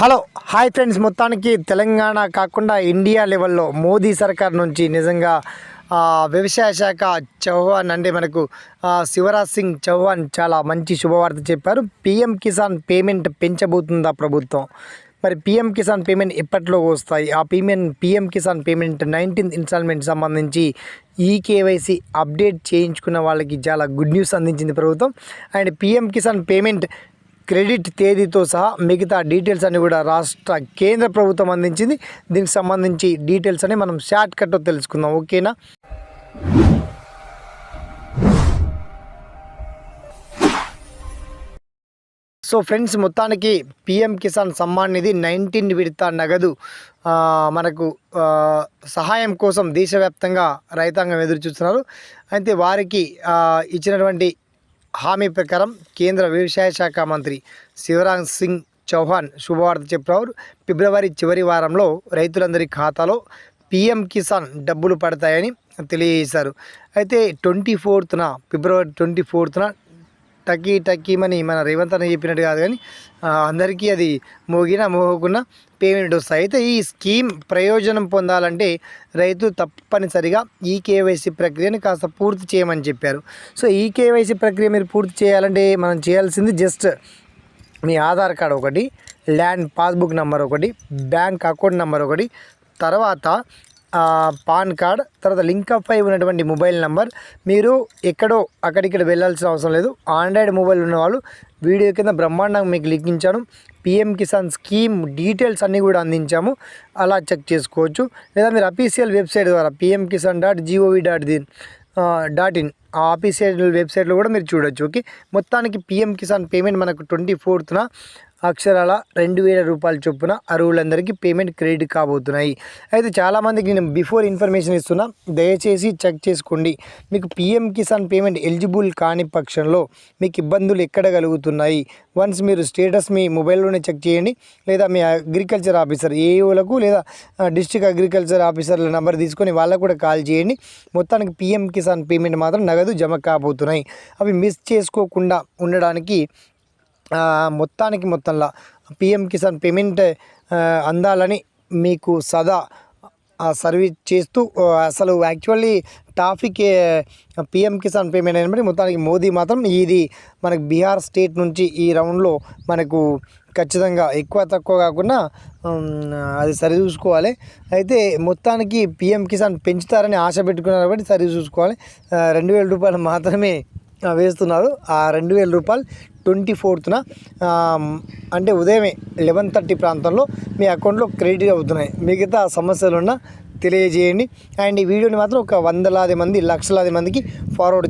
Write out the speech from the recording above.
Hello hi friends. మొత్తానికి తెలంగాణ కాకుండా India లెవెల్లో మోదీ సర్కార్ నుంచి నిజంగా వ్యవసాయ శాఖ చౌహాన్ అంటే మనకు శివరాజ్ సింగ్ చౌహాన్ చాలా మంచి శుభవార్త చెప్పారు. పిఎం కిసాన్ పేమెంట్ పెంచబోతుందా ప్రభుత్వం? మరి పిఎం కిసాన్ పేమెంట్ ఎప్పట్లో వస్తాయి? ఆ payment PM Kisan payment nineteenth instalment సంబంధించి ఈ కేవైసీ అప్డేట్ చేయించుకున్న వాళ్ళకి చాలా గుడ్ న్యూస్ అందించింది ప్రభుత్వం. And PM Kisan payment credit తేదీతో సహా మిగతా డీటెయిల్స్ అన్ని కూడా రాష్ట్ర కేంద్ర ప్రభుత్వం అందించింది. దీనికి సంబంధించి డీటెయిల్స్ అని మనం షార్ట్ తెలుసుకుందాం. ఓకేనా? సో ఫ్రెండ్స్ మొత్తానికి పిఎం కిసాన్ సమ్మాన్ నిధి నైన్టీన్ విడత నగదు మనకు సహాయం కోసం దేశవ్యాప్తంగా రైతాంగం ఎదురు చూస్తున్నారు అయితే వారికి ఇచ్చినటువంటి హామీ ప్రకారం కేంద్ర వ్యవసాయ శాఖ మంత్రి శివరాజ్ సింగ్ చౌహాన్ శుభవార్త చెప్పారు ఫిబ్రవరి చివరి వారంలో రైతులందరి ఖాతాలో పిఎం కిసాన్ డబ్బులు పడతాయని తెలియజేశారు. అయితే ట్వంటీ ఫోర్త్న ఫిబ్రవరి ట్వంటీ ఫోర్త్న టకీ టకీమని మన రేవంత్ అని చెప్పినట్టు కాదు కానీ అందరికీ అది మోగినా మోగకున్నా పేమెంట్ వస్తాయి. అయితే ఈ స్కీమ్ ప్రయోజనం పొందాలంటే రైతు తప్పనిసరిగా ఈ కేవైసీ ప్రక్రియను కాస్త పూర్తి చేయమని చెప్పారు. సో ఈ కేవైసీ ప్రక్రియ మీరు పూర్తి చేయాలంటే మనం చేయాల్సింది జస్ట్ మీ ఆధార్ కార్డ్ ఒకటి ల్యాండ్ పాస్బుక్ నెంబర్ ఒకటి బ్యాంక్ అకౌంట్ నెంబర్ ఒకటి తర్వాత పాన్ కార్డ్ తర్వాత లింక్ అప్ అయి ఉన్నటువంటి మొబైల్ నెంబర్. మీరు ఎక్కడో అక్కడిక్కడ వెళ్ళాల్సిన అవసరం లేదు. ఆండ్రాయిడ్ మొబైల్ ఉన్నవాళ్ళు వీడియో కింద బ్రహ్మాండంగా మీకు లిక్కించాను పిఎం కిసాన్ స్కీమ్ డీటెయిల్స్ అన్నీ కూడా అందించాము. అలా చెక్ చేసుకోవచ్చు. లేదా మీరు అఫీషియల్ వెబ్సైట్ ద్వారా PM Kisan dot gov dot Deen dot in ఆ ఆఫీషియల్ వెబ్సైట్లో కూడా మీరు చూడొచ్చు. ఓకే? మొత్తానికి పిఎం కిసాన్ పేమెంట్ మనకు ట్వంటీ ఫోర్త్న అక్షరాల రెండు వేల రూపాయల చొప్పున అరువులందరికీ పేమెంట్ క్రెడిట్ కాబోతున్నాయి. అయితే చాలామందికి నేను బిఫోర్ ఇన్ఫర్మేషన్ ఇస్తున్నా దయచేసి చెక్ చేసుకోండి. మీకు పిఎం కిసాన్ పేమెంట్ ఎలిజిబుల్ కాని పక్షంలో మీకు ఇబ్బందులు ఎక్కడ కలుగుతున్నాయి? వన్స్ మీరు స్టేటస్ మీ మొబైల్లోనే చెక్ చేయండి. లేదా మీ అగ్రికల్చర్ ఆఫీసర్ ఏఓలకు లేదా డిస్ట్రిక్ట్ అగ్రికల్చర్ ఆఫీసర్ల నెంబర్ తీసుకొని వాళ్ళకు కూడా కాల్ చేయండి. మొత్తానికి పిఎం కిసాన్ పేమెంట్ మాత్రం నగదు జమ కాబోతున్నాయి. అవి మిస్ చేసుకోకుండా ఉండడానికి మొత్తానికి మొత్తంలో పిఎం కిసాన్ పేమెంట్ అందాలని మీకు సదా ఆ సర్వీస్ చేస్తూ అసలు actually topic PM Kisan payment అయినప్పటికీ మొత్తానికి మోదీ మాత్రం ఇది మనకు బీహార్ స్టేట్ నుంచి ఈ రౌండ్లో మనకు ఖచ్చితంగా ఎక్కువ తక్కువ కాకుండా అది సరి చూసుకోవాలి అయితే మొత్తానికి పిఎం కిసాన్ పెంచుతారని ఆశ పెట్టుకున్నారు కాబట్టి సరి చూసుకోవాలి రెండు వేల రూపాయలు మాత్రమే వేస్తున్నారు. ఆ రెండు వేల రూపాయలు ట్వంటీ ఫోర్త్న అంటే ఉదయమే లెవెన్ థర్టీ ప్రాంతంలో మీ అకౌంట్లో క్రెడిట్ అవుతున్నాయి. మిగతా సమస్యలున్న తెలియజేయండి. అండ్ ఈ వీడియోని మాత్రం ఒక వందలాది మంది లక్షలాది మందికి ఫార్వర్డ్